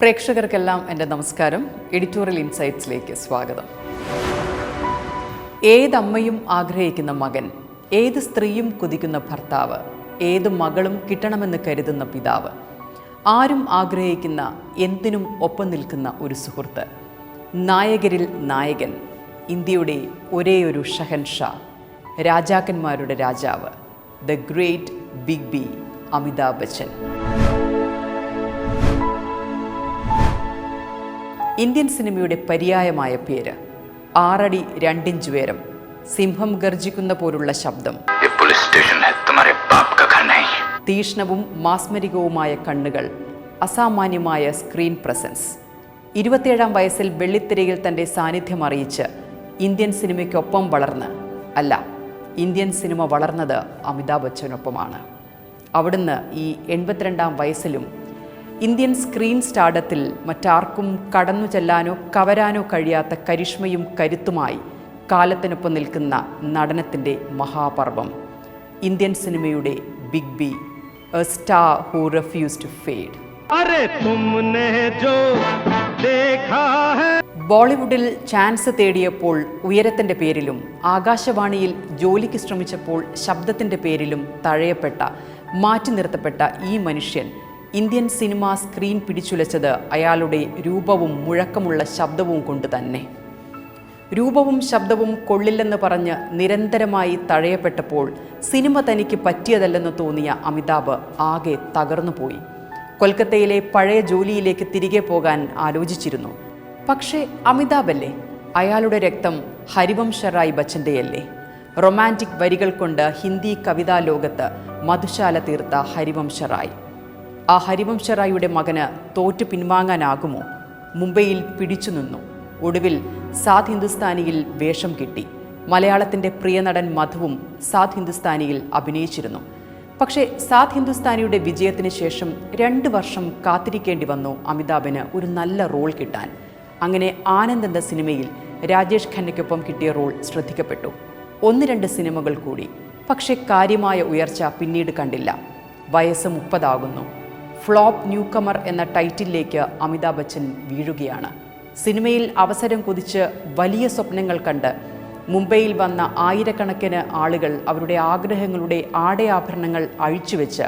പ്രേക്ഷകർക്കെല്ലാം എന്റെ നമസ്കാരം. എഡിറ്റോറിയൽ ഇൻസൈറ്റ്സിലേക്ക് സ്വാഗതം. ഏതമ്മയും ആഗ്രഹിക്കുന്ന മകൻ ഏത് സ്ത്രീയും കുതിക്കുന്ന ഭർത്താവ് ഏത് മകളും കിട്ടണമെന്ന് കരുതുന്ന പിതാവ് ആരും ആഗ്രഹിക്കുന്ന എന്തിനും ഒപ്പം നിൽക്കുന്ന ഒരു സുഹൃത്ത് നായകരിൽ നായകൻ ഇന്ത്യയുടെ ഒരേയൊരു ഷഹൻഷാ രാജാക്കന്മാരുടെ രാജാവ് the great big B Amitabh Bachchan. Indian സിനിമയുടെ പര്യായമായ പേര്. ആറടി രണ്ടിഞ്ച് ഉയരം. സിംഹം ഗർജിക്കുന്ന പോലുള്ള ശബ്ദം. തീഷ്ണവും മാസ്മരികവുമായ കണ്ണുകൾ. അസാമാന്യമായ സ്ക്രീൻ പ്രസൻസ്. ഇരുപത്തിയേഴാം വയസ്സിൽ വെള്ളിത്തിരയിൽ തന്റെ സാന്നിധ്യം അറിയിച്ച് ഇന്ത്യൻ സിനിമയ്ക്കൊപ്പം വളർന്ന്. അല്ല ഇന്ത്യൻ സിനിമ വളർന്നത് അമിതാഭ് ബച്ചനൊപ്പമാണ്. അവിടുന്ന് ഈ എൺപത്തിരണ്ടാം വയസ്സിലും ഇന്ത്യൻ സ്ക്രീൻ സ്റ്റാഡത്തിൽ മറ്റാർക്കും കടന്നു ചെല്ലാനോ കവരാനോ കഴിയാത്ത കരിഷ്മയും കരുത്തുമായി കാലത്തിനൊപ്പം നിൽക്കുന്ന നടനത്തിന്റെ മഹാപർവം. ഇന്ത്യൻ സിനിമയുടെ big B a star who refuse to fade ബോളിവുഡിൽ ചാൻസ് തേടിയപ്പോൾ ഉയരത്തിന്റെ പേരിലും ആകാശവാണിയിൽ ജോലിക്ക് ശ്രമിച്ചപ്പോൾ ശബ്ദത്തിന്റെ പേരിലും തഴയപ്പെട്ട മാറ്റി നിർത്തപ്പെട്ട ഈ മനുഷ്യൻ ഇന്ത്യൻ സിനിമ സ്ക്രീൻ പിടിച്ചുലച്ചത് അയാളുടെ രൂപവും മുഴക്കമുള്ള ശബ്ദവും കൊണ്ട് തന്നെ. രൂപവും ശബ്ദവും കൊള്ളില്ലെന്ന് പറഞ്ഞ് നിരന്തരമായി തഴയപ്പെട്ടപ്പോൾ സിനിമ തനിക്ക് പറ്റിയതല്ലെന്ന് തോന്നിയ അമിതാഭ് ആകെ തകർന്നുപോയി കൊൽക്കത്തയിലെ പഴയ ജോലിയിലേക്ക് തിരികെ പോകാൻ ആലോചിച്ചിരുന്നു. പക്ഷേ അമിതാഭല്ലേ? അയാളുടെ രക്തം ഹരിവംശ റായ് ബച്ചന്റെയല്ലേ? റൊമാന്റിക് വരികൾ കൊണ്ട് ഹിന്ദി കവിതാ ലോകത്ത് മധുശാല തീർത്ത ഹരിവംശ റായ്. ആ ഹരിവംശ റായിയുടെ മകന് തോറ്റു പിൻവാങ്ങാനാകുമോ? മുംബൈയിൽ പിടിച്ചു നിന്നു. ഒടുവിൽ സാത് ഹിന്ദുസ്ഥാനിയിൽ വേഷം കിട്ടി. മലയാളത്തിന്റെ പ്രിയനടൻ മധുവും സാത് ഹിന്ദുസ്ഥാനിയിൽ അഭിനയിച്ചിരുന്നു. പക്ഷേ സാത് ഹിന്ദുസ്ഥാനിയുടെ വിജയത്തിന് ശേഷം രണ്ട് വർഷം കാത്തിരിക്കേണ്ടി വന്നു അമിതാഭിന് ഒരു നല്ല റോൾ കിട്ടാൻ. അങ്ങനെ ആനന്ദ് എന്ന സിനിമയിൽ രാജേഷ് ഖന്നയ്ക്കൊപ്പം കിട്ടിയ റോൾ ശ്രദ്ധിക്കപ്പെട്ടു. ഒന്ന് രണ്ട് സിനിമകൾ കൂടി. പക്ഷേ കാര്യമായ ഉയർച്ച പിന്നീട് കണ്ടില്ല. വയസ്സ് മുപ്പതാകുന്നു. ഫ്ലോപ്പ് ന്യൂ കമർ എന്ന ടൈറ്റിലേക്ക് അമിതാഭ് ബച്ചൻ വീഴുകയാണ്. സിനിമയിൽ അവസരം കുതിച്ച് വലിയ സ്വപ്നങ്ങൾ കണ്ട് മുംബൈയിൽ വന്ന ആയിരക്കണക്കിന് ആളുകൾ അവരുടെ ആഗ്രഹങ്ങളുടെ ആടയാഭരണങ്ങൾ അഴിച്ചുവെച്ച്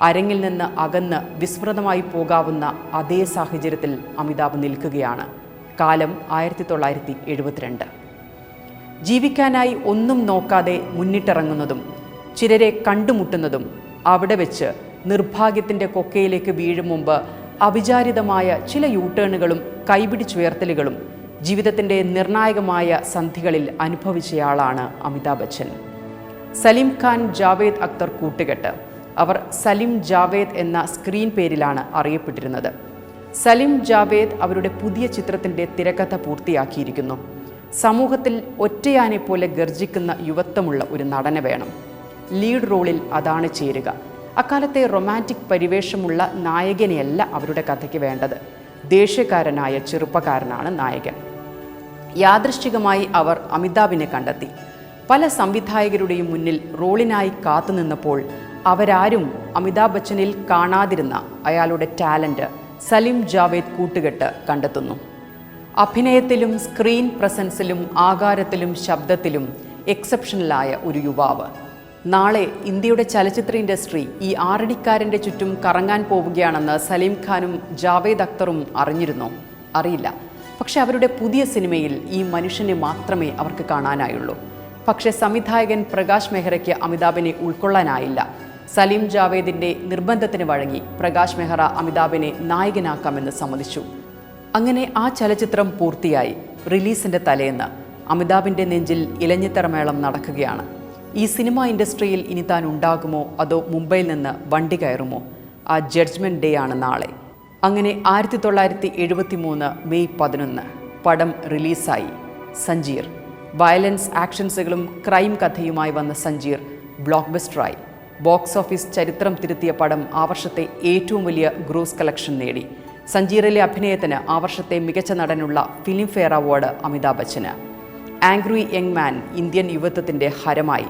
അരങ്ങിൽ നിന്ന് അകന്ന് വിസ്മൃതമായി പോകാവുന്ന അതേ സാഹചര്യത്തിൽ അമിതാഭ് നിൽക്കുകയാണ്. കാലം ആയിരത്തി തൊള്ളായിരത്തി എഴുപത്തിരണ്ട് ജീവിക്കാനായി ഒന്നും നോക്കാതെ മുന്നിട്ടിറങ്ങുന്നതും ചിലരെ കണ്ടുമുട്ടുന്നതും അവിടെ വെച്ച് നിർഭാഗ്യത്തിന്റെ കൊക്കയിലേക്ക് വീഴും മുമ്പ് അവിചാരിതമായ ചില യൂട്ടേണുകളും കൈപിടിച്ചുയർത്തലുകളും ജീവിതത്തിന്റെ നിർണായകമായ സന്ധികളിൽ അനുഭവിച്ചയാളാണ് അമിതാഭ് ബച്ചൻ. സലിം ഖാൻ ജാവേദ് അക്തർ കൂട്ടുകെട്ട്. അവർ സലിം ജാവേദ് എന്ന സ്ക്രീൻ പേരിലാണ് അറിയപ്പെട്ടിരുന്നത്. സലിം ജാവേദ് അവരുടെ പുതിയ ചിത്രത്തിന്റെ തിരക്കഥ പൂർത്തിയാക്കിയിരിക്കുന്നു. സമൂഹത്തിൽ ഒറ്റയാനെ പോലെ ഗർജിക്കുന്ന യുവത്വമുള്ള ഒരു നടന വേണം. ലീഡ് റോളിൽ അതാണ് ചേരുക. അക്കാലത്തെ റൊമാന്റിക് പരിവേഷമുള്ള നായകനെയല്ല അവരുടെ കഥയ്ക്ക് വേണ്ടത്. ദേഷ്യക്കാരനായ ചെറുപ്പക്കാരനാണ് നായകൻ. യാദൃശ്ചികമായി അവർ അമിതാഭിനെ കണ്ടെത്തി. പല സംവിധായകരുടെയും മുന്നിൽ റോളിനായി കാത്തുനിന്നപ്പോൾ അവരാരും അമിതാഭ് ബച്ചനിൽ കാണാതിരുന്ന അയാളുടെ ടാലന്റ് സലിം ജാവേദ് കൂട്ടുകെട്ട് കണ്ടെത്തുന്നു. അഭിനയത്തിലും സ്ക്രീൻ പ്രസൻസിലും ആകാരത്തിലും ശബ്ദത്തിലും എക്സെപ്ഷണലായ ഒരു യുവാവ്. നാളെ ഇന്ത്യയുടെ ചലച്ചിത്ര ഇൻഡസ്ട്രി ഈ ആറടിക്കാരന്റെ ചുറ്റും കറങ്ങാൻ പോവുകയാണെന്ന് സലീം ഖാനും ജാവേദ് അക്തറും അറിഞ്ഞിരുന്നോ. അറിയില്ല. പക്ഷെ അവരുടെ പുതിയ സിനിമയിൽ ഈ മനുഷ്യനെ മാത്രമേ അവർക്ക് കാണാനായുള്ളൂ. പക്ഷേ സംവിധായകൻ പ്രകാശ് മെഹ്റയ്ക്ക് അമിതാഭിനെ ഉൾക്കൊള്ളാനായില്ല. സലീം ജാവേദിന്റെ നിർബന്ധത്തിന് വഴങ്ങി പ്രകാശ് മെഹ്റ അമിതാഭിനെ നായകനാക്കാമെന്ന് സമ്മതിച്ചു. അങ്ങനെ ആ ചലച്ചിത്രം പൂർത്തിയായി. റിലീസിന്റെ തലേന്ന് അമിതാഭിന്റെ നെഞ്ചിൽ ഇലഞ്ഞിത്തറമേളം നടക്കുകയാണ്. ഈ സിനിമ ഇൻഡസ്ട്രിയിൽ ഇനി താൻ ഉണ്ടാകുമോ? അതോ മുംബൈയിൽ നിന്ന് വണ്ടി കയറുമോ? ആ ജഡ്ജ്മെന്റ് ഡേ ആണ് നാളെ. അങ്ങനെ ആയിരത്തി തൊള്ളായിരത്തി എഴുപത്തി മൂന്ന് മെയ് പതിനൊന്ന് പടം റിലീസായി. സഞ്ജീർ. വയലൻസ് ആക്ഷൻസുകളും ക്രൈം കഥയുമായി വന്ന സഞ്ജീർ ബ്ലോക്ക് ബസ്റ്ററായി ബോക്സ് ഓഫീസ് ചരിത്രം തിരുത്തിയ പടം ആ വർഷത്തെ ഏറ്റവും വലിയ ഗ്രോസ് കളക്ഷൻ നേടി. സഞ്ജീറിലെ അഭിനയത്തിന് ആ വർഷത്തെ മികച്ച നടനുള്ള ഫിലിംഫെയർ അവാർഡ് അമിതാഭ് ബച്ചന്. ആംഗ്രി യങ് മാൻ ഇന്ത്യൻ യുവത്വത്തിന്റെ ഹരമായി.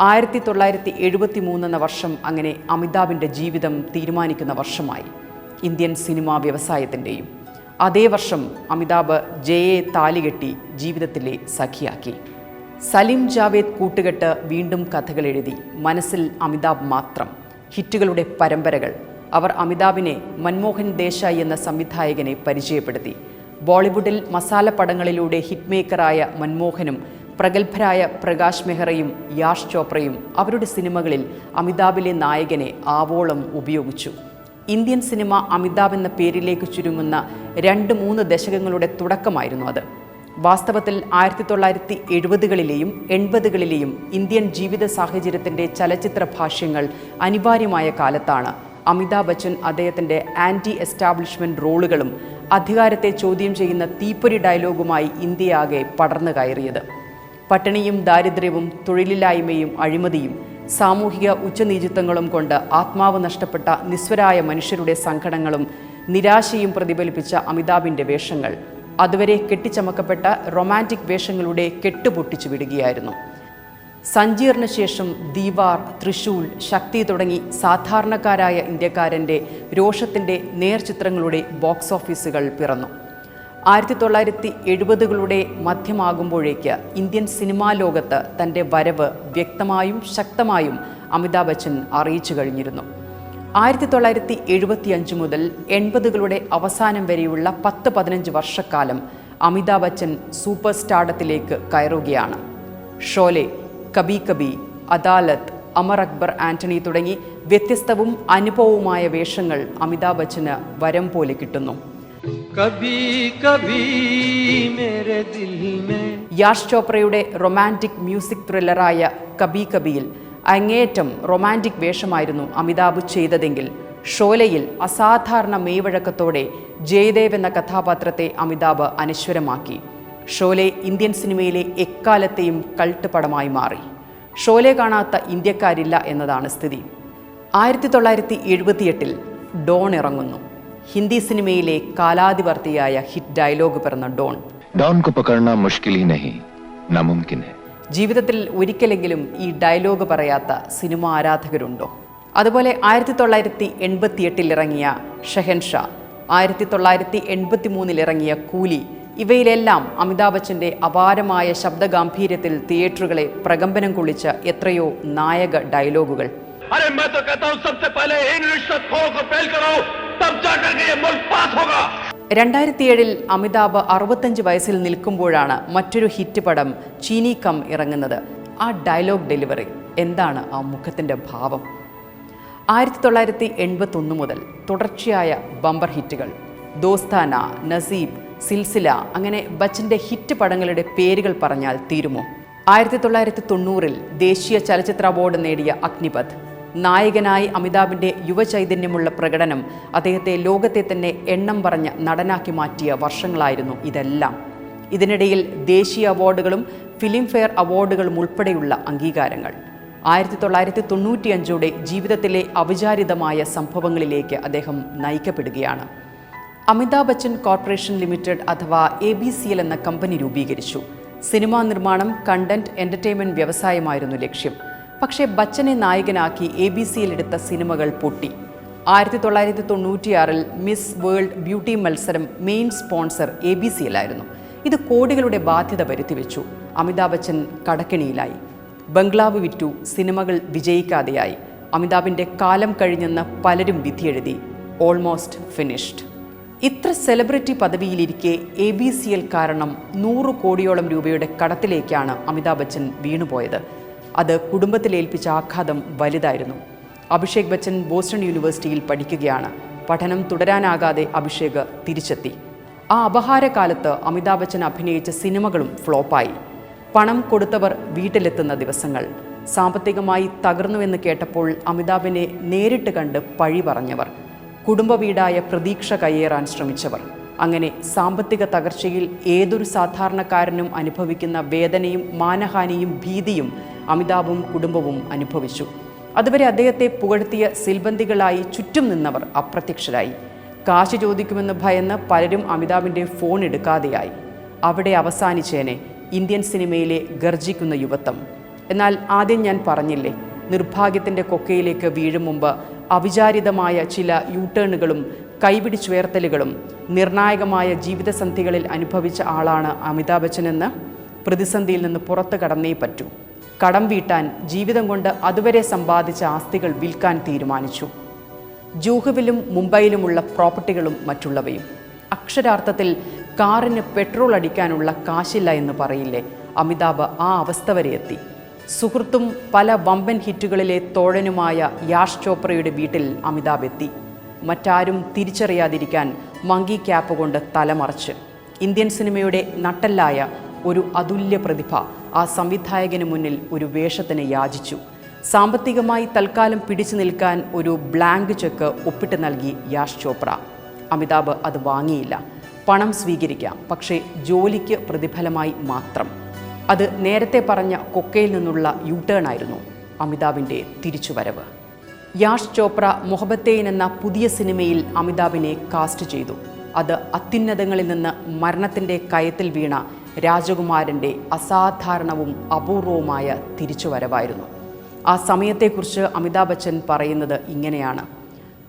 ആയിരത്തി തൊള്ളായിരത്തി എഴുപത്തി മൂന്നെന്ന വർഷം അങ്ങനെ അമിതാഭിന്റെ ജീവിതം തീരുമാനിക്കുന്ന വർഷമായി ഇന്ത്യൻ സിനിമാ വ്യവസായത്തിന്റെയും അതേ വർഷം അമിതാഭ് ജയയെ താലികെട്ടി ജീവിതത്തിലെ സഖിയാക്കി. സലിം ജാവേദ് കൂട്ടുകെട്ട് വീണ്ടും കഥകൾ എഴുതി. മനസ്സിൽ അമിതാഭ് മാത്രം. ഹിറ്റുകളുടെ പരമ്പരകൾ. അവർ അമിതാഭിനെ മൻമോഹൻ ദേശായി എന്ന സംവിധായകനെ പരിചയപ്പെടുത്തി. ബോളിവുഡിൽ മസാല പടങ്ങളിലൂടെ ഹിറ്റ് മേക്കറായ മൻമോഹനും പ്രഗത്ഭരായ പ്രകാശ് മെഹ്റയും യാഷ് ചോപ്രയും അവരുടെ സിനിമകളിൽ അമിതാഭിലെ നായകനെ ആവോളം ഉപയോഗിച്ചു. ഇന്ത്യൻ സിനിമ അമിതാഭ് എന്ന പേരിലേക്ക് ചുരുങ്ങുന്ന രണ്ട് മൂന്ന് ദശകങ്ങളുടെ തുടക്കമായിരുന്നു അത്. വാസ്തവത്തിൽ ആയിരത്തി തൊള്ളായിരത്തി എഴുപതുകളിലെയും എൺപതുകളിലെയും ഇന്ത്യൻ ജീവിത സാഹചര്യത്തിന്റെ ചലച്ചിത്ര ഭാഷ്യങ്ങൾ അനിവാര്യമായ കാലത്താണ് അമിതാഭ് ബച്ചൻ അദ്ദേഹത്തിന്റെ ആന്റി എസ്റ്റാബ്ലിഷ്മെന്റ് റോളുകളും അധികാരത്തെ ചോദ്യം ചെയ്യുന്ന തീപ്പൊരി ഡയലോഗുമായി ഇന്ത്യയാകെ പടർന്നു കയറിയത്. പട്ടിണിയും ദാരിദ്ര്യവും തൊഴിലില്ലായ്മയും അഴിമതിയും സാമൂഹിക ഉച്ചനീചിത്വങ്ങളും കൊണ്ട് ആത്മാവ് നഷ്ടപ്പെട്ട നിസ്വരായ മനുഷ്യരുടെ സങ്കടങ്ങളും നിരാശയും പ്രതിഫലിപ്പിച്ച അമിതാഭിന്റെ വേഷങ്ങൾ. അതുവരെ കെട്ടിച്ചമക്കപ്പെട്ട റൊമാന്റിക് വേഷങ്ങളുടെ കെട്ടുപൊട്ടിച്ചു വിടുകയായിരുന്നു. സഞ്ചീറിന് ശേഷം ദീവാർ തൃശൂൽ ശക്തി തുടങ്ങി സാധാരണക്കാരായ ഇന്ത്യക്കാരന്റെ രോഷത്തിന്റെ നേർചിത്രങ്ങളുടെ ബോക്സ് ഓഫീസുകൾ പിറന്നു. ആയിരത്തി തൊള്ളായിരത്തി എഴുപതുകളുടെ മധ്യമാകുമ്പോഴേക്ക് ഇന്ത്യൻ സിനിമാ ലോകത്ത് തന്റെ വരവ് വ്യക്തമായും ശക്തമായും അമിതാഭ് ബച്ചൻ അറിയിച്ചു കഴിഞ്ഞിരുന്നു. ആയിരത്തി തൊള്ളായിരത്തി എഴുപത്തിയഞ്ച് മുതൽ എൺപതുകളുടെ അവസാനം വരെയുള്ള പത്ത് പതിനഞ്ച് വർഷക്കാലം അമിതാഭ് ബച്ചൻ സൂപ്പർ സ്റ്റാർഡത്തിലേക്ക് കയറുകയാണ്. ഷോലെ കബി കബി അദാലത്ത് അമർ അക്ബർ ആന്റണി തുടങ്ങി വ്യത്യസ്തവും അനുഭവവുമായ വേഷങ്ങൾ അമിതാഭ് ബച്ചന് വരം പോലെ കിട്ടുന്നു. യാഷ് ചോപ്രയുടെ റൊമാന്റിക് മ്യൂസിക് ത്രില്ലറായ കബി കബിയിൽ അങ്ങേറ്റം റൊമാന്റിക് വേഷമായിരുന്നു അമിതാഭ് ചെയ്തതെങ്കിൽ ഷോലയിൽ അസാധാരണ മെയ്വഴക്കത്തോടെ ജയദേവ് എന്ന കഥാപാത്രത്തെ അമിതാഭ് അനശ്വരമാക്കി. ഷോലെ ഇന്ത്യൻ സിനിമയിലെ എക്കാലത്തെയും കൾട്ട് പടമായി മാറി. ഷോലെ കാണാത്ത ഇന്ത്യക്കാരില്ല എന്നതാണ് സ്ഥിതി. ആയിരത്തി തൊള്ളായിരത്തി എഴുപത്തിയെട്ടിൽ ഡോൺ ഇറങ്ങുന്നു. ഹിന്ദി സിനിമയിലെ കാലാതിവർത്തിയായ ഹിറ്റ് ഡയലോഗ് പിറന്ന ഡോൺ. ജീവിതത്തിൽ ഒരിക്കലെങ്കിലും ഈ ഡയലോഗ് പറയാത്ത സിനിമ ആരാധകരുണ്ടോ? അതുപോലെ ആയിരത്തി തൊള്ളായിരത്തി എൺപത്തിയെട്ടിൽ ഇറങ്ങിയ ഷെഹൻഷാ ആയിരത്തി തൊള്ളായിരത്തി എൺപത്തി മൂന്നിൽ ഇറങ്ങിയ കൂലി ഇവയിലെല്ലാം അമിതാഭ് ബച്ചന്റെ അപാരമായ ശബ്ദഗാംഭീര്യത്തിൽ തിയേറ്ററുകളെ പ്രകമ്പനം കൊള്ളിച്ച എത്രയോ നായക ഡയലോഗുകൾ. രണ്ടായിരത്തിയേഴിൽ അമിതാഭ് അറുപത്തഞ്ച് വയസ്സിൽ നിൽക്കുമ്പോഴാണ് മറ്റൊരു ഹിറ്റ് പടം ചീനി കം ഇറങ്ങുന്നത്. ആ ഡയലോഗ് ഡെലിവറി എന്താണ് ആ മുഖത്തിന്റെ ഭാവം? ആയിരത്തി തൊള്ളായിരത്തി എൺപത്തൊന്ന് മുതൽ തുടർച്ചയായ ബമ്പർ ഹിറ്റുകൾ. ദോസ്താന നസീബ് സിൽസില. അങ്ങനെ ബച്ചന്റെ ഹിറ്റ് പടങ്ങളുടെ പേരുകൾ പറഞ്ഞാൽ തീരുമോ? ആയിരത്തി തൊള്ളായിരത്തി തൊണ്ണൂറിൽ ദേശീയ ചലച്ചിത്ര അവാർഡ് നേടിയ അഗ്നിപത് നായകനായി അമിതാഭിന്റെ യുവചൈതന്യമുള്ള പ്രകടനം അദ്ദേഹത്തെ ലോകത്തെ തന്നെ എണ്ണം പറഞ്ഞ നടനാക്കി മാറ്റിയ വർഷങ്ങളായിരുന്നു ഇതെല്ലാം. ഇതിനിടയിൽ ദേശീയ അവാർഡുകളും ഫിലിംഫെയർ അവാർഡുകളും ഉൾപ്പെടെയുള്ള അംഗീകാരങ്ങൾ. ആയിരത്തി തൊള്ളായിരത്തി തൊണ്ണൂറ്റിയഞ്ചോടെ ജീവിതത്തിലെ അവിചാരിതമായ സംഭവങ്ങളിലേക്ക് അദ്ദേഹം നയിക്കപ്പെടുകയാണ്. അമിതാഭ് ബച്ചൻ കോർപ്പറേഷൻ ലിമിറ്റഡ് അഥവാ എ ബി സി എൽ എന്ന കമ്പനി രൂപീകരിച്ചു. സിനിമാ നിർമ്മാണം കണ്ടന്റ് എന്റർടൈൻമെന്റ് വ്യവസായമായിരുന്നു ലക്ഷ്യം. പക്ഷേ ബച്ചനെ നായകനാക്കി എ ബി സിയിൽ എടുത്ത സിനിമകൾ പൊട്ടി. ആയിരത്തി തൊള്ളായിരത്തി തൊണ്ണൂറ്റിയാറിൽ മിസ് വേൾഡ് ബ്യൂട്ടി മത്സരം main sponsor A B C എല്ലായിരുന്നു ഇത് കോടികളുടെ ബാധ്യത വരുത്തിവെച്ചു. അമിതാഭ് ബച്ചൻ കടക്കിണിയിലായി. ബംഗ്ലാവ് വിറ്റു സിനിമകൾ വിജയിക്കാതെയായി. അമിതാഭിന്റെ കാലം കഴിഞ്ഞെന്ന് പലരും വിധിയെഴുതി. ഓൾമോസ്റ്റ് ഫിനിഷ്ഡ് ഇത്ര സെലിബ്രിറ്റി പദവിയിലിരിക്കെ എ ബി സി എൽ കാരണം നൂറ് കോടിയോളം രൂപയുടെ കടത്തിലേക്കാണ് അമിതാഭ് ബച്ചൻ വീണുപോയത്. അത് കുടുംബത്തിലേൽപ്പിച്ച ആഘാതം വലുതായിരുന്നു. അഭിഷേക് ബച്ചൻ ബോസ്റ്റൺ യൂണിവേഴ്സിറ്റിയിൽ പഠിക്കുകയാണ്. പഠനം തുടരാനാകാതെ അഭിഷേക് തിരിച്ചെത്തി. ആ അപഹാരകാലത്ത് അമിതാഭ് ബച്ചൻ അഭിനയിച്ച സിനിമകളും ഫ്ലോപ്പായി. പണം കൊടുത്തവർ വീട്ടിലെത്തുന്ന ദിവസങ്ങൾ. സാമ്പത്തികമായി തകർന്നുവെന്ന് കേട്ടപ്പോൾ അമിതാഭിനെ നേരിട്ട് കണ്ട് പഴി പറഞ്ഞവർ. കുടുംബ വീടായ പ്രതീക്ഷ കയ്യേറാൻ ശ്രമിച്ചവർ. അങ്ങനെ സാമ്പത്തിക തകർച്ചയിൽ ഏതൊരു സാധാരണക്കാരനും അനുഭവിക്കുന്ന വേദനയും മാനഹാനിയും ഭീതിയും അമിതാഭും കുടുംബവും അനുഭവിച്ചു. അതുവരെ അദ്ദേഹത്തെ പുകഴ്ത്തിയ സിൽബന്ദികളായി ചുറ്റും നിന്നവർ അപ്രത്യക്ഷരായി. കാശ് ചോദിക്കുമെന്ന് ഭയന്ന് പലരും അമിതാഭിന്റെ ഫോൺ എടുക്കാതെയായി. അവിടെ അവസാനിച്ചേനെ ഇന്ത്യൻ സിനിമയിലെ ഗർജിക്കുന്ന യുവത്വം. എന്നാൽ ആദ്യം ഞാൻ പറഞ്ഞില്ലേ നിർഭാഗ്യത്തിന്റെ കൊക്കയിലേക്ക് വീഴും മുമ്പ് അവിചാരിതമായ ചില യൂട്ടേണുകളും കൈപിടിച്ചുയർത്തലുകളും നിർണായകമായ ജീവിതസന്ധികളിൽ അനുഭവിച്ച ആളാണ് അമിതാഭ് ബച്ചനെന്ന് പ്രതിസന്ധിയിൽ നിന്ന് പുറത്തു കടന്നേ പറ്റൂ. കടം വീട്ടാൻ ജീവിതം കൊണ്ട് അതുവരെ സമ്പാദിച്ച ആസ്തികൾ വിൽക്കാൻ തീരുമാനിച്ചു. ജൂഹുവിലും മുംബൈയിലുമുള്ള പ്രോപ്പർട്ടികളും മറ്റുള്ളവയും. അക്ഷരാർത്ഥത്തിൽ കാറിന് പെട്രോൾ അടിക്കാനുള്ള കാശില്ല എന്ന് പറയില്ലേ അമിതാഭ് ആ അവസ്ഥ വരെ എത്തി. സുഹൃത്തും പല വമ്പൻ ഹിറ്റുകളിലെ തോഴനുമായ യാഷ് ചോപ്രയുടെ വീട്ടിൽ അമിതാഭ് എത്തി. മറ്റാരും തിരിച്ചറിയാതിരിക്കാൻ മങ്കി ക്യാപ്പ് കൊണ്ട് തലമറച്ച്. ഇന്ത്യൻ സിനിമയുടെ നട്ടല്ലായ ഒരു അതുല്യ പ്രതിഭ ആ സംവിധായകന് മുന്നിൽ ഒരു വേഷത്തിന് യാചിച്ചു. സാമ്പത്തികമായി തൽക്കാലം പിടിച്ചു നിൽക്കാൻ ഒരു ബ്ലാങ്ക് ചെക്ക് ഒപ്പിട്ട് നൽകി യാഷ് ചോപ്ര. അമിതാഭ് അത് വാങ്ങിയില്ല. പണം സ്വീകരിക്കാം പക്ഷേ ജോലിക്ക് പ്രതിഫലമായി മാത്രം. അത് നേരത്തെ പറഞ്ഞ കൊക്കയിൽ നിന്നുള്ള യൂട്ടേൺ ടേൺ ആയിരുന്നു. അമിതാഭിന്റെ തിരിച്ചുവരവ്. യാഷ് ചോപ്ര മൊഹബത്തേൻ എന്ന പുതിയ സിനിമയിൽ അമിതാഭിനെ കാസ്റ്റ് ചെയ്തു. അത് അത്യുന്നതങ്ങളിൽ നിന്ന് മരണത്തിന്റെ കയത്തിൽ വീണ രാജകുമാരന്റെ അസാധാരണവും അപൂർവവുമായ തിരിച്ചുവരവായിരുന്നു. ആ സമയത്തെക്കുറിച്ച് അമിതാഭ് ബച്ചൻ പറയുന്നത് ഇങ്ങനെയാണ്.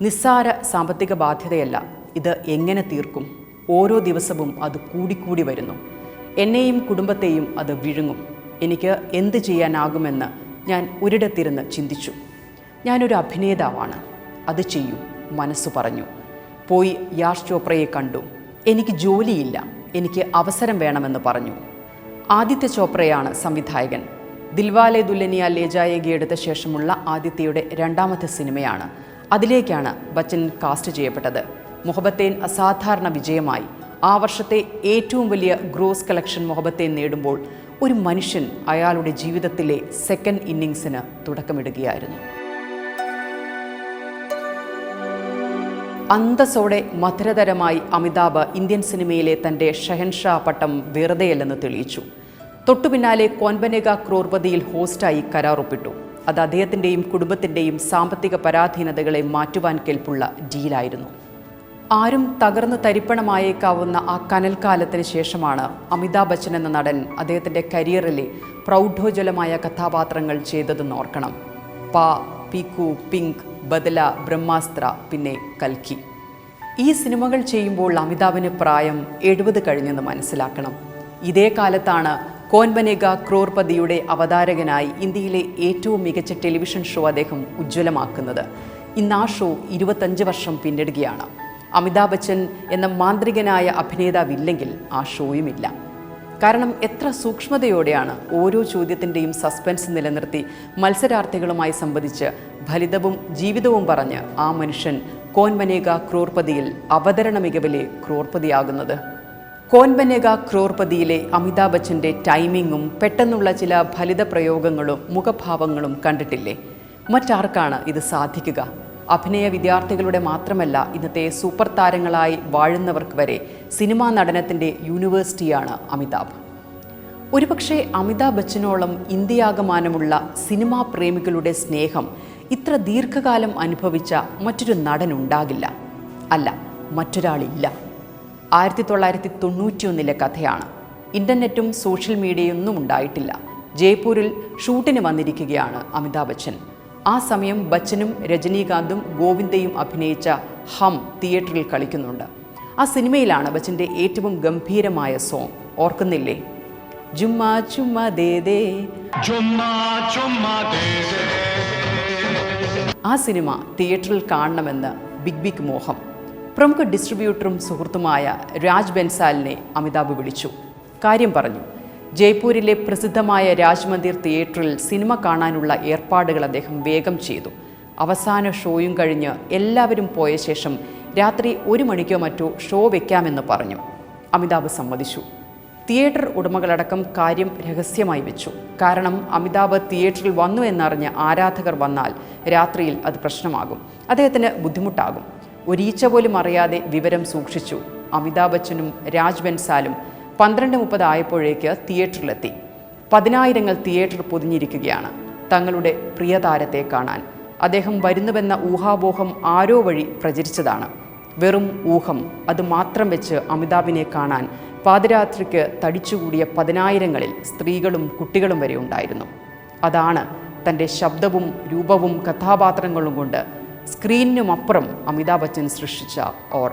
നിസ്സാര സാമ്പത്തിക ബാധ്യതയല്ല ഇത് എങ്ങനെ തീർക്കും? ഓരോ ദിവസവും അത് കൂടിക്കൂടി വരുന്നു. എന്നെയും കുടുംബത്തെയും അത് വിഴുങ്ങും. എനിക്ക് എന്ത് ചെയ്യാനാകുമെന്ന് ഞാൻ ഒരിടത്തിരുന്ന് ചിന്തിച്ചു. ഞാനൊരു അഭിനേതാവാണ്. അത് ചെയ്യും. മനസ്സു പറഞ്ഞു. പോയി യാഷ് ചോപ്രയെ കണ്ടു. എനിക്ക് ജോലിയില്ല. എനിക്ക് അവസരം വേണമെന്ന് പറഞ്ഞു. ആദിത്യ ചോപ്രയാണ് സംവിധായകൻ. ദിൽവാലെ ദുല്ലനിയ ലേജായകി എടുത്ത ശേഷമുള്ള ആദിത്യയുടെ രണ്ടാമത്തെ സിനിമയാണ്. അതിലേക്കാണ് ബച്ചൻ കാസ്റ്റ് ചെയ്യപ്പെട്ടത്. മുഹബത്തേൻ അസാധാരണ വിജയമായി. ആ വർഷത്തെ ഏറ്റവും വലിയ ഗ്രോസ് കളക്ഷൻ മൊഹബത്തെ നേടുമ്പോൾ ഒരു മനുഷ്യൻ അയാളുടെ ജീവിതത്തിലെ സെക്കൻഡ് ഇന്നിങ്സിന് തുടക്കമിടുകയായിരുന്നു. അന്തസ്സോടെ മധുരതരമായി അമിതാഭ് ഇന്ത്യൻ സിനിമയിലെ തന്റെ ഷഹൻഷാ പട്ടം വെറുതെയല്ലെന്ന് തെളിയിച്ചു. തൊട്ടുപിന്നാലെ കോൻബനേഗ ക്രോർപതിയിൽ ഹോസ്റ്റായി കരാറൊപ്പിട്ടു. അത് അദ്ദേഹത്തിന്റെയും കുടുംബത്തിന്റെയും സാമ്പത്തിക പരാധീനതകളെ മാറ്റുവാൻ കെൽപ്പുള്ള ഡീലായിരുന്നു ആരും തകർന്ന് തരിപ്പണമായേക്കാവുന്ന ആ കനൽക്കാലത്തിന് ശേഷമാണ് അമിതാഭ് ബച്ചൻ എന്ന നടൻ അദ്ദേഹത്തിന്റെ കരിയറിലെ പ്രൗഢോജ്വലമായ കഥാപാത്രങ്ങൾ ചെയ്തതെന്ന് ഓർക്കണം. പാ പീക്കു പിങ്ക് ബദല ബ്രഹ്മാസ്ത്ര പിന്നെ കൽക്കി. ഈ സിനിമകൾ ചെയ്യുമ്പോൾ അമിതാഭിന് പ്രായം എഴുപത് കഴിഞ്ഞെന്ന് മനസ്സിലാക്കണം. ഇതേ കാലത്താണ് കോൻബനേഗ ക്രോർപതിയുടെ അവതാരകനായി ഇന്ത്യയിലെ ഏറ്റവും മികച്ച ടെലിവിഷൻ ഷോ അദ്ദേഹം ഉജ്ജ്വലമാക്കുന്നത്. ഇന്ന് ആ ഷോ ഇരുപത്തഞ്ച് വർഷം പിന്നിടുകയാണ്. അമിതാഭ് ബച്ചൻ എന്ന മാന്ത്രികനായ അഭിനേതാവില്ലെങ്കിൽ ആ ഷോയുമില്ല. കാരണം എത്ര സൂക്ഷ്മതയോടെയാണ് ഓരോ ചോദ്യത്തിന്റെയും സസ്പെൻസ് നിലനിർത്തി മത്സരാർത്ഥികളുമായി സംബന്ധിച്ച് ഫലിതവും ജീവിതവും പറഞ്ഞ് ആ മനുഷ്യൻ കോൻബനേഗ ക്രോർപതിയിൽ അവതരണ മികവിലെ ക്രോർപതിയാകുന്നത്. കോൻബനേഗ ക്രോർപതിയിലെ അമിതാഭ് ബച്ചന്റെ ടൈമിങ്ങും പെട്ടെന്നുള്ള ചില ഫലിത പ്രയോഗങ്ങളും മുഖഭാവങ്ങളും കണ്ടിട്ടില്ലേ? മറ്റാർക്കാണ് ഇത് സാധിക്കുക? അഭിനയ വിദ്യാർത്ഥികളുടെ മാത്രമല്ല ഇന്നത്തെ സൂപ്പർ താരങ്ങളായി വാഴുന്നവർക്ക് വരെ സിനിമാ നടനത്തിന്റെ യൂണിവേഴ്സിറ്റിയാണ് അമിതാഭ്. ഒരുപക്ഷെ അമിതാഭ് ബച്ചനോളം ഇന്ത്യയാകമാനമുള്ള സിനിമാ പ്രേമികളുടെ സ്നേഹം ഇത്ര ദീർഘകാലം അനുഭവിച്ച മറ്റൊരു നടൻ നടനുണ്ടാകില്ല. അല്ല മറ്റൊരാളില്ല. ആയിരത്തി തൊള്ളായിരത്തി തൊണ്ണൂറ്റിയൊന്നിലെ കഥയാണ്. ഇന്റർനെറ്റും സോഷ്യൽ മീഡിയയൊന്നും ഉണ്ടായിട്ടില്ല. ജയ്പൂരിൽ ഷൂട്ടിന് വന്നിരിക്കുകയാണ് അമിതാഭ് ബച്ചൻ. ആ സമയം ബച്ചനും രജനീകാന്തും ഗോവിന്ദയും അഭിനയിച്ച ഹം തിയേറ്ററിൽ കളിക്കുന്നുണ്ട്. ആ സിനിമയിലാണ് ബച്ചന്റെ ഏറ്റവും ഗംഭീരമായ സോങ്. ഓർക്കുന്നില്ലേ? ജുമ്മാ ചുമ്മാ ദേ ദേ. ദേ ആ സിനിമ തിയേറ്ററിൽ കാണണമെന്ന് ബിഗ് ബിഗ് മോഹം. പ്രമുഖ ഡിസ്ട്രിബ്യൂട്ടറും സുഹൃത്തുമായ രാജ് ബെൻസാലിനെ അമിതാഭ് വിളിച്ചു. കാര്യം പറഞ്ഞു. ജയ്പൂരിലെ പ്രസിദ്ധമായ രാജ്മന്ദിർ തിയേറ്ററിൽ സിനിമ കാണാനുള്ള ഏർപ്പാടുകൾ അദ്ദേഹം വേഗം ചെയ്തു. അവസാന ഷോയും കഴിഞ്ഞ് എല്ലാവരും പോയ ശേഷം രാത്രി ഒരു മണിക്കോ മറ്റോ ഷോ വെക്കാമെന്ന് പറഞ്ഞു. അമിതാഭ് സമ്മതിച്ചു. തിയേറ്റർ ഉടമകളടക്കം കാര്യം രഹസ്യമായി വെച്ചു. കാരണം അമിതാഭ് തിയേറ്ററിൽ വന്നു എന്നറിഞ്ഞ് ആരാധകർ വന്നാൽ രാത്രിയിൽ അത് പ്രശ്നമാകും. അദ്ദേഹത്തിന് ബുദ്ധിമുട്ടാകും. ഒരീച്ച പോലും അറിയാതെ വിവരം സൂക്ഷിച്ചു. അമിതാഭ് ബച്ചനും രാജ് ബെൻസാലും പന്ത്രണ്ട് മുപ്പത് ആയപ്പോഴേക്ക് തിയേറ്ററിലെത്തി. പതിനായിരങ്ങൾ തിയേറ്റർ പൊതിഞ്ഞിരിക്കുകയാണ്. തങ്ങളുടെ പ്രിയതാരത്തെ കാണാൻ. അദ്ദേഹം വരുന്നുവെന്ന ഊഹാബോഹം ആരോ വഴി പ്രചരിച്ചതാണ്. വെറും ഊഹം. അത് മാത്രം വെച്ച് അമിതാഭിനെ കാണാൻ പാതിരാത്രിക്ക് തടിച്ചുകൂടിയ പതിനായിരങ്ങളിൽ സ്ത്രീകളും കുട്ടികളും വരെ ഉണ്ടായിരുന്നു. അതാണ് തന്റെ ശബ്ദവും രൂപവും കഥാപാത്രങ്ങളും കൊണ്ട് സ്ക്രീനിനുമപ്പുറം അമിതാഭ് ബച്ചൻ സൃഷ്ടിച്ച ഓറ.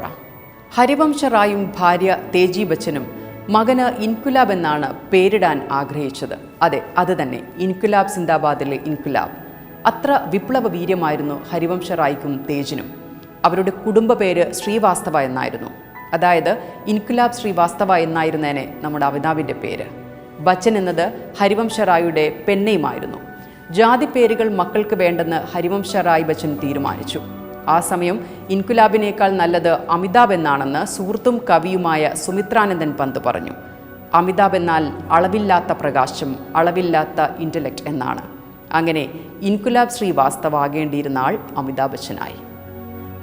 ഹരിവംശ റായും ഭാര്യ തേജി ബച്ചനും മകന് ഇൻകുലാബ് എന്നാണ് പേരിടാൻ ആഗ്രഹിച്ചത്. അതെ അത് തന്നെ. ഇൻകുലാബ് സിന്ദാബാദിലെ ഇൻകുലാബ്. അത്ര വിപ്ലവ വീര്യമായിരുന്നു ഹരിവംശ റായ്ക്കും തേജിനും. അവരുടെ കുടുംബ പേര് ശ്രീവാസ്തവ എന്നായിരുന്നു. അതായത് ഇൻകുലാബ് ശ്രീവാസ്തവ എന്നായിരുന്നേനെ നമ്മുടെ അമിതാവിന്റെ പേര്. ബച്ചൻ എന്നത് ഹരിവംശ റായുടെ പെണ്ണയുമായിരുന്നു. ജാതി പേരുകൾ മക്കൾക്ക് വേണ്ടെന്ന് ഹരിവംശ റായ് ബച്ചൻ തീരുമാനിച്ചു. ആ സമയം ഇൻകുലാബിനേക്കാൾ നല്ലത് അമിതാഭ് എന്നാണെന്ന് സുഹൃത്തും കവിയുമായ സുമിത്രാനന്ദൻ പന്ത് പറഞ്ഞു. അമിതാഭ് എന്നാൽ അളവില്ലാത്ത പ്രകാശം അളവില്ലാത്ത ഇന്റലക്റ്റ് എന്നാണ്. അങ്ങനെ ഇൻകുലാബ് ശ്രീവാസ്തവ ആകേണ്ടിയിരുന്ന ആൾ അമിതാഭ് ബച്ചനായി.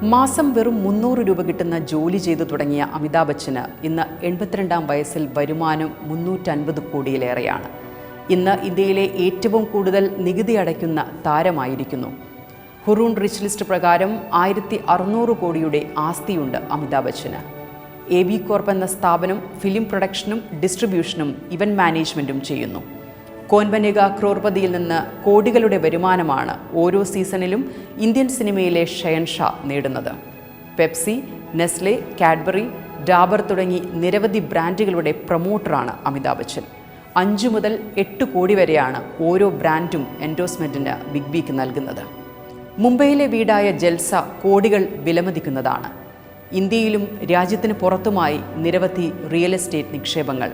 മാസം വെറും മുന്നൂറ് രൂപ കിട്ടുന്ന ജോലി ചെയ്തു തുടങ്ങിയ അമിതാഭ് ബച്ചന് ഇന്ന് എൺപത്തിരണ്ടാം വയസ്സിൽ വരുമാനം മുന്നൂറ്റൻപത് കോടിയിലേറെയാണ്. ഇന്ന് ഇന്ത്യയിലെ ഏറ്റവും കൂടുതൽ നികുതി അടയ്ക്കുന്ന താരമായിരിക്കുന്നു. ഹുറൂൺ റിച്ച് ലിസ്റ്റ് പ്രകാരം ആയിരത്തി അറുന്നൂറ് കോടിയുടെ ആസ്തിയുണ്ട് അമിതാഭ് ബച്ചന്. എ ബി കോർപ്പ് എന്ന സ്ഥാപനം ഫിലിം പ്രൊഡക്ഷനും ഡിസ്ട്രിബ്യൂഷനും ഇവന്റ് മാനേജ്മെന്റും ചെയ്യുന്നു. കോൻബനേഗ ക്രോർപതിയിൽ നിന്ന് കോടികളുടെ വരുമാനമാണ് ഓരോ സീസണിലും ഇന്ത്യൻ സിനിമയിലെ ഷയൻഷാ നേടുന്നത്. പെപ്സി നെസ്ലെ കാഡ്ബറി ഡാബർ തുടങ്ങി നിരവധി ബ്രാൻഡുകളുടെ പ്രൊമോട്ടറാണ് അമിതാഭ് ബച്ചൻ. അഞ്ചു മുതൽ എട്ട് കോടി വരെയാണ് ഓരോ ബ്രാൻഡും എൻഡോസ്മെന്റിന് ബിഗ് ബിക്ക് നൽകുന്നത്. മുംബൈയിലെ വീടായ ജൽസ കോടികൾ വിലമതിക്കുന്നതാണ്. ഇന്ത്യയിലും രാജ്യത്തിന് പുറത്തുമായി നിരവധി റിയൽ എസ്റ്റേറ്റ് നിക്ഷേപങ്ങൾ.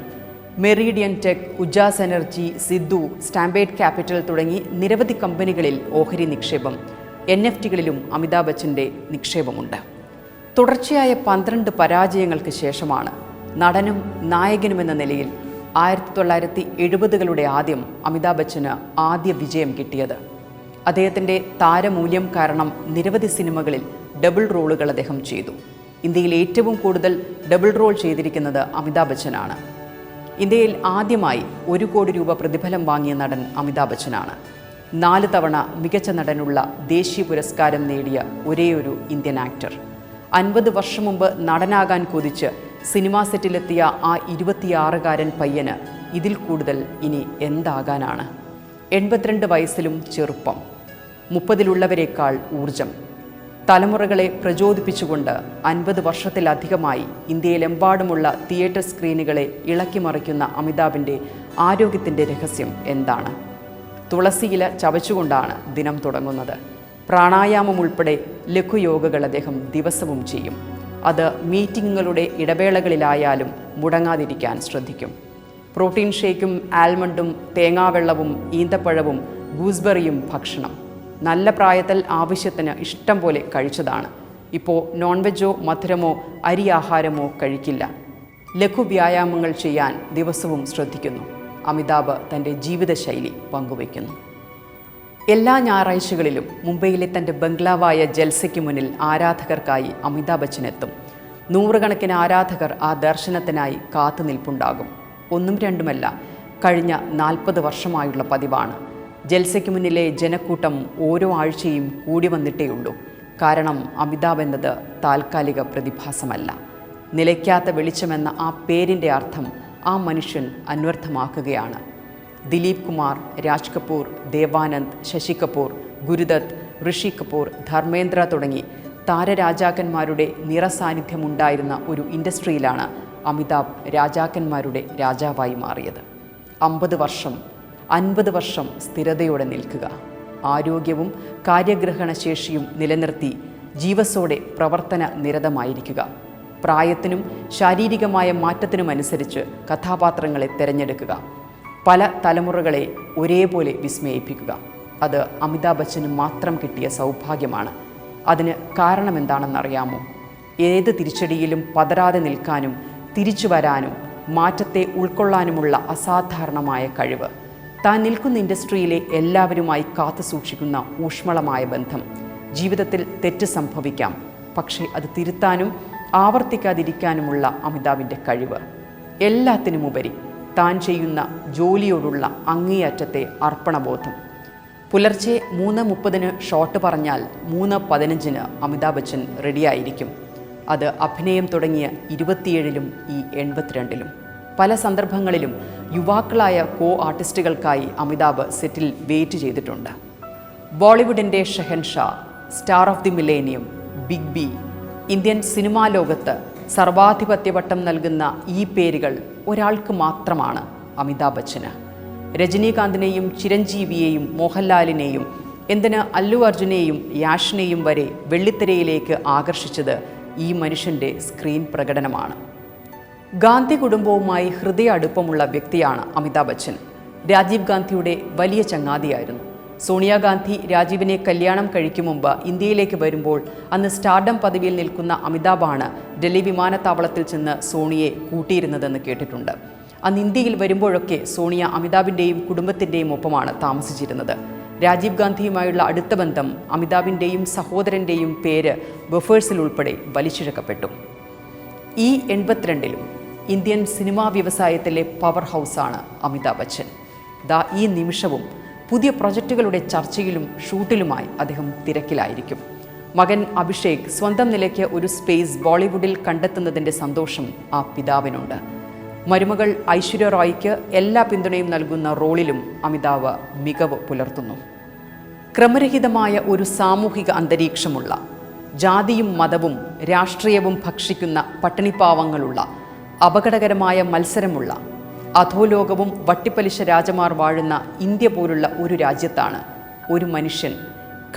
Meridian tech Ujaas energy Sidhu stampede capital തുടങ്ങി നിരവധി കമ്പനികളിൽ ഓഹരി നിക്ഷേപം എൻ എഫ് ടികളിലും അമിതാഭ് ബച്ചന്റെ നിക്ഷേപമുണ്ട്. തുടർച്ചയായ പന്ത്രണ്ട് പരാജയങ്ങൾക്ക് ശേഷമാണ് നടനും നായകനുമെന്ന നിലയിൽ ആയിരത്തി തൊള്ളായിരത്തി എഴുപതുകളുടെ ആദ്യം അമിതാഭ് ബച്ചന് ആദ്യ വിജയം കിട്ടിയത്. അദ്ദേഹത്തിന്റെ താരമൂല്യം കാരണം നിരവധി സിനിമകളിൽ ഡബിൾ റോളുകൾ അദ്ദേഹം ചെയ്തു. ഇന്ത്യയിൽ ഏറ്റവും കൂടുതൽ ഡബിൾ റോൾ ചെയ്തിരിക്കുന്നത് അമിതാഭ് ബച്ചനാണ്. ഇന്ത്യയിൽ ആദ്യമായി ഒരു കോടി രൂപ പ്രതിഫലം വാങ്ങിയ നടൻ അമിതാഭ് ബച്ചനാണ്. നാല് തവണ മികച്ച നടനുള്ള ദേശീയ പുരസ്കാരം നേടിയ ഒരേയൊരു ഇന്ത്യൻ ആക്ടർ. അൻപത് വർഷം മുമ്പ് നടനാകാൻ കൊതിച്ച് സിനിമാ സെറ്റിലെത്തിയ ആ ഇരുപത്തിയാറുകാരൻ പയ്യന് ഇതിൽ കൂടുതൽ ഇനി എന്താകാനാണ്. എൺപത്തിരണ്ട് വയസ്സിലും ചെറുപ്പം. മുപ്പതിലുള്ളവരെക്കാൾ ഊർജം തലമുറകളെ പ്രചോദിപ്പിച്ചുകൊണ്ട് അൻപത് വർഷത്തിലധികമായി ഇന്ത്യയിലെമ്പാടുമുള്ള തിയേറ്റർ സ്ക്രീനുകളെ ഇളക്കിമറിക്കുന്ന അമിതാഭിന്റെ ആരോഗ്യത്തിന്റെ രഹസ്യം എന്താണ്? തുളസിയില ചവച്ചുകൊണ്ടാണ് ദിനം തുടങ്ങുന്നത്. പ്രാണായാമം ഉൾപ്പെടെ ലഘുയോഗകൾ അദ്ദേഹം ദിവസവും ചെയ്യും. അത് മീറ്റിങ്ങുകളുടെ ഇടവേളകളിലായാലും മുടങ്ങാതിരിക്കാൻ ശ്രദ്ധിക്കും. പ്രോട്ടീൻ ഷേക്കും ആൽമണ്ടും തേങ്ങാവെള്ളവും ഈന്തപ്പഴവും ഗൂസ്ബെറിയും ഭക്ഷണം. നല്ല പ്രായത്തിൽ ആവശ്യത്തിന് ഇഷ്ടം പോലെ കഴിച്ചതാണ്. ഇപ്പോൾ നോൺ വെജോ മധുരമോ അരി ആഹാരമോ കഴിക്കില്ല. ലഘു വ്യായാമങ്ങൾ ചെയ്യാൻ ദിവസവും ശ്രദ്ധിക്കുന്നു. അമിതാഭ് തന്റെ ജീവിതശൈലി പങ്കുവയ്ക്കുന്നു. എല്ലാ ഞായറാഴ്ചകളിലും മുംബൈയിലെ തന്റെ ബംഗ്ലാവായ ജൽസയ്ക്ക് മുന്നിൽ ആരാധകർക്കായി അമിതാഭ് ബച്ചൻ എത്തും നൂറുകണക്കിന് ആരാധകർ ആ ദർശനത്തിനായി കാത്തുനിൽപ്പുണ്ടാകും. ഒന്നും രണ്ടുമല്ല കഴിഞ്ഞ നാൽപ്പത് വർഷമായുള്ള പതിവാണ്. ജൽസയ്ക്ക് മുന്നിലെ ജനക്കൂട്ടം ഓരോ ആഴ്ചയും കൂടി വന്നിട്ടേയുള്ളൂ കാരണം അമിതാബ് എന്നത് താൽക്കാലിക പ്രതിഭാസമല്ല. നിലയ്ക്കാത്ത വെളിച്ചമെന്ന ആ പേരിന്റെ അർത്ഥം ആ മനുഷ്യൻ അന്വർത്ഥമാക്കുകയാണ്. ദിലീപ് കുമാർ രാജ് കപൂർ ദേവാനന്ദ് ശശി കപൂർ ഗുരുദത്ത് ഋഷി കപൂർ ധർമ്മേന്ദ്ര തുടങ്ങി താരരാജാക്കന്മാരുടെ നിറസാന്നിധ്യമുണ്ടായിരുന്ന ഒരു ഇൻഡസ്ട്രിയിലാണ് അമിതാഭ് രാജാക്കന്മാരുടെ രാജാവായി മാറിയത്. അമ്പത് വർഷം അൻപത് വർഷം സ്ഥിരതയോടെ നിൽക്കുക. ആരോഗ്യവും കാര്യഗ്രഹണശേഷിയും നിലനിർത്തി ജീവസോടെ പ്രവർത്തന നിരതമായിരിക്കുക. പ്രായത്തിനും ശാരീരികമായ മാറ്റത്തിനുമനുസരിച്ച് കഥാപാത്രങ്ങളെ തിരഞ്ഞെടുക്കുക. പല തലമുറകളെ ഒരേപോലെ വിസ്മയിപ്പിക്കുക. അത് അമിതാഭ് ബച്ചന് മാത്രം കിട്ടിയ സൗഭാഗ്യമാണ്. അതിന് കാരണമെന്താണെന്നറിയാമോ? ഏത് തിരിച്ചടിയിലും പതരാതെ നിൽക്കാനും തിരിച്ചു വരാനും മാറ്റത്തെ ഉൾക്കൊള്ളാനുമുള്ള അസാധാരണമായ കഴിവ്. താൻ നിൽക്കുന്ന ഇൻഡസ്ട്രിയിലെ എല്ലാവരുമായി കാത്തു സൂക്ഷിക്കുന്ന ഊഷ്മളമായ ബന്ധം. ജീവിതത്തിൽ തെറ്റ് സംഭവിക്കാം. പക്ഷേ അത് തിരുത്താനും ആവർത്തിക്കാതിരിക്കാനുമുള്ള അമിതാവിന്റെ കഴിവ്. എല്ലാത്തിനുമുപരി താൻ ചെയ്യുന്ന ജോലിയോടുള്ള അങ്ങേയറ്റത്തെ അർപ്പണബോധം. പുലർച്ചെ മൂന്ന് മുപ്പതിന് ഷോട്ട് പറഞ്ഞാൽ മൂന്ന് പതിനഞ്ചിന് അമിതാഭ് ബച്ചൻ റെഡിയായിരിക്കും അത് അഭിനയം തുടങ്ങിയ ഇരുപത്തിയേഴിലും ഈ എൺപത്തിരണ്ടിലും. പല സന്ദർഭങ്ങളിലും യുവാക്കളായ കോ ആർട്ടിസ്റ്റുകൾക്കായി അമിതാഭ് സെറ്റിൽ വെയിറ്റ് ചെയ്തിട്ടുണ്ട്. ബോളിവുഡിന്റെ Shehanshah star of the millennium big B Indian cinema ലോകത്ത് സർവാധിപത്യവട്ടം നൽകുന്ന ഈ പേരുകൾ ഒരാൾക്ക് മാത്രമാണ് അമിതാഭ് ബച്ചന്. രജനീകാന്തിനെയും ചിരഞ്ജീവിയെയും മോഹൻലാലിനെയും എന്തിന് അല്ലു അർജുനെയും യാഷിനെയും വരെ വെള്ളിത്തിരയിലേക്ക് ആകർഷിച്ചത് ഈ മനുഷ്യന്റെ സ്ക്രീൻ പ്രകടനമാണ്. ഗാന്ധി കുടുംബവുമായി ഹൃദയ അടുപ്പമുള്ള വ്യക്തിയാണ് അമിതാഭ് ബച്ചൻ. രാജീവ് ഗാന്ധിയുടെ വലിയ ചങ്ങാതിയായിരുന്നു. സോണിയാഗാന്ധി രാജീവിനെ കല്യാണം കഴിക്കും മുമ്പ് ഇന്ത്യയിലേക്ക് വരുമ്പോൾ അന്ന് സ്റ്റാർഡം പദവിയിൽ നിൽക്കുന്ന അമിതാഭാണ് ഡൽഹി വിമാനത്താവളത്തിൽ ചെന്ന് സോണിയെ കൂട്ടിയിരുന്നതെന്ന് കേട്ടിട്ടുണ്ട്. അന്ന് ഇന്ത്യയിൽ വരുമ്പോഴൊക്കെ സോണിയ അമിതാഭിന്റെയും കുടുംബത്തിന്റെയും ഒപ്പമാണ് താമസിച്ചിരുന്നത്. രാജീവ് ഗാന്ധിയുമായുള്ള അടുത്ത ബന്ധം അമിതാഭിന്റെയും സഹോദരന്റെയും പേര് ബഫേഴ്സിൽ ഉൾപ്പെടെ വലിച്ചിഴക്കപ്പെട്ടു. ഈ എൺപത്തിരണ്ടിലും ഇന്ത്യൻ സിനിമാ വ്യവസായത്തിലെ പവർ ഹൗസാണ് അമിതാഭ് ബച്ചൻ. ദാ ഈ നിമിഷവും പുതിയ പ്രൊജക്റ്റുകളുടെ ചർച്ചയിലും ഷൂട്ടിലുമായി അദ്ദേഹം തിരക്കിലായിരിക്കും. മകൻ അഭിഷേക് സ്വന്തം നിലയ്ക്ക് ഒരു സ്പേസ് ബോളിവുഡിൽ കണ്ടെത്തുന്നതിന്റെ സന്തോഷം ആ പിതാവിനുണ്ട്. മരുമകൾ ഐശ്വര്യ റോയ്ക്ക് എല്ലാ പിന്തുണയും നൽകുന്ന റോളിലും അമിതാഭ് മികവ് പുലർത്തുന്നു. ക്രമരഹിതമായ ഒരു സാമൂഹിക അന്തരീക്ഷമുള്ള ജാതിയും മതവും രാഷ്ട്രീയവും ഭക്ഷിക്കുന്ന പട്ടിണിപ്പാവങ്ങളുള്ള അപകടകരമായ മത്സരമുള്ള അധോലോകവും വട്ടിപ്പലിശ രാജമാർ വാഴുന്ന ഇന്ത്യ പോലുള്ള ഒരു രാജ്യത്താണ് ഒരു മനുഷ്യൻ.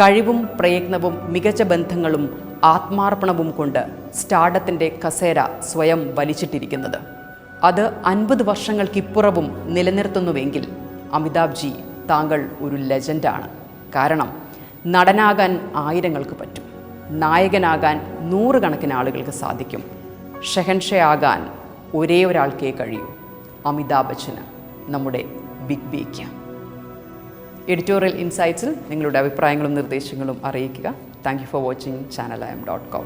കഴിവും പ്രയത്നവും മികച്ച ബന്ധങ്ങളും ആത്മാർപ്പണവും കൊണ്ട് സ്റ്റാർഡത്തിന്റെ കസേര സ്വയം വലിച്ചിട്ടിരിക്കുന്നത്. അത് അൻപത് വർഷങ്ങൾക്കിപ്പുറവും നിലനിർത്തുന്നുവെങ്കിൽ അമിതാഭ് ജി താങ്കൾ ഒരു ലെജൻഡാണ്. കാരണം നടനാകാൻ ആയിരങ്ങൾക്ക് പറ്റും. നായകനാകാൻ നൂറുകണക്കിന് ആളുകൾക്ക് സാധിക്കും. ഷെഹൻഷെ ആകാൻ ഒരേ ഒരാൾക്കേ കഴിയൂ. അമിതാഭ് ബച്ചന് നമ്മുടെ ബിഗ് ബിക്ക്. എഡിറ്റോറിയൽ ഇൻസൈറ്റ്സിൽ നിങ്ങളുടെ അഭിപ്രായങ്ങളും നിർദ്ദേശങ്ങളും അറിയിക്കുക. Thank you for watching channel I M dot com.